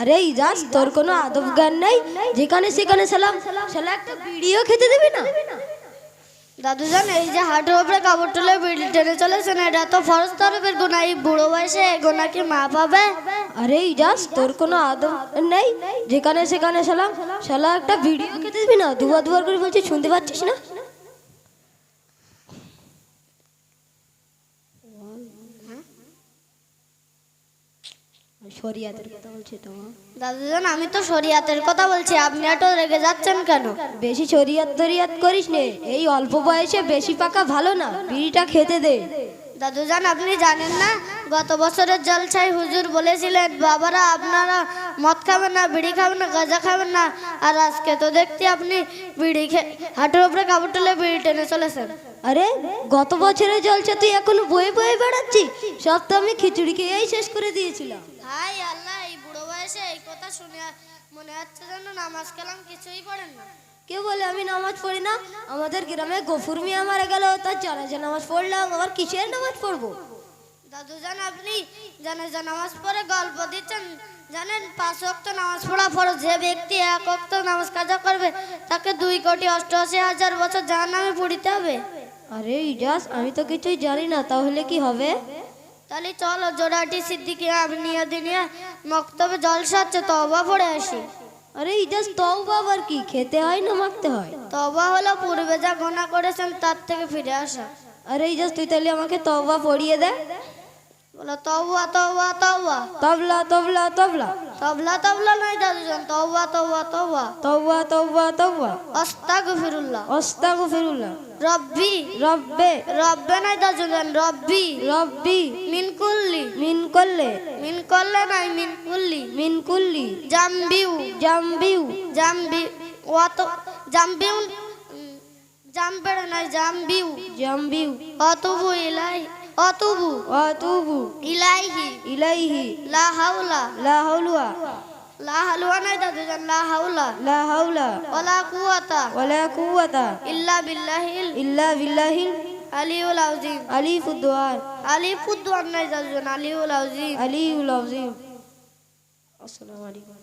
আরে ইজাজ তোর কোনো আদব জ্ঞান নেই? যেখানে সেখানে সালাম। শালা একটা বিড়িও খেতে দেবে না? দাদুজান এই যে হাঁটুর উপরে কাপড় তুলে বিড়ি টেনে চলেছেন এটা তো ফরজ তরফের গোনা এই বুড়ো বয়সে গোনা কি মা পাবে? আরে ইজাজ তোর কোনো আদব নেই? যেখানে সেখানে সালাম। শালা একটা ভিডিও খেতে দিবি না? দুবার দুবার করে বলছি শুনতে পাচ্ছিস না? শরিয়াতের কথা বলছে তো দাদুজান আমি তো শরিয়াতের কথা বলছি আপনি এত রেগে যাচ্ছেন কেন? বেশি শরিয়াত করিস নে এই অল্প বয়সে বেশি পাকা ভালো না বিড়িটা খেতে দে। দাদুজান আপনি জানেন না? গত বছরের জলছাই হুজুর বলেছিলেন বাবারা আপনারা মদ খাবেন না বিড়ি খাবেন না গাঁজা খাবেন না। আর আজকে তো দেখছি আপনি বিড়ি খে হাঁটুর উপরে কাপড় তুলে বিড়ি টেনে চলেছেন। আরে গত বছরের জলসা তুই এখনও বয়ে বয়ে বেড়াচ্ছি সব তো আমি খিচুড়ি খেয়েই শেষ করে দিয়েছিলাম। হাই আল্লাহ এই বুড়ো বয়সে এই কথা শুনে মনে হচ্ছে যেন নামাজ কালাম কিছুই পড়েন না। কে বলে আমি নামাজ পড়ি না। আমাদের গ্রামে গফুর মিয়া মারা গেল তার জানাজা নামাজ পড়লাম আবার কিসের নামাজ পড়ব? আপনি জানে যে নামাজ পড়ে গল্প দিচ্ছেন। জানেন পাঁচ ওয়াক্ত নামাজ পড়া ফরজ। যে ব্যক্তি এক ওয়াক্ত নামাজ কাজা করবে তাকে দুই কোটি অষ্টআশি হাজার বছর জাহান নামে পড়িতে হবে। আরে ইজাজ আমি তো কিছুই জানি না তাহলে কি হবে? তাহলে চলো জোড়াটি সিদ্দিকি আমি নিয়ে দিনে মক্তবে জলসা হচ্ছে তবা পড়ে আসি। আরে এটা তওবা আবার কি? খেতে হয় না মাখতে হয়? তওবা হলো পূর্বে যা গোনা করেছেন তার থেকে ফিরে আসা। আরে ইজাজ তুই তাহলে আমাকে তওবা পড়িয়ে দে। বলো তবা তবা তবা তবলা তবলা তবলা। তবলা তবলা নয় দাদুজান তবা তবা তবা তওবা। তওবা তওবা অস্তাগফিরুল্লাহ। আস্তাগফিরুল্লাহ রব্বি। রব্বে। রব্বে নাই দাদুজান রব্বি। রব্বি। মিন কুল্লি। মিন করলে মিন করলে নাই মিন কুল্লি। মিন কুল্লি। জাম্বিউ। জাম্বিউ। জাম্বি অত জাম্বিউ জাম্বেড়ে নাই জাম্বিউ। জাম্বিউ। অতুবু ইলাই অতুবু। আতুবু ইলাইহি। ইলাইহি। লা হাওলা। লা হাওলা। লা হালুয়া নাই দাদুজান লা হাওলা। লা হাওলা। ওয়ালা কুওয়াতা। ওয়ালা কুওয়াতা। ইল্লা বিল্লাহিল। ইল্লা বিল্লাহিল। আলিউল আযীম। আলিফুদ দুআর আলিফুদ্দান নাই দাদুজান আলিউল আযীম। আলিউল আযীম। আসসালামু আলাইকুম।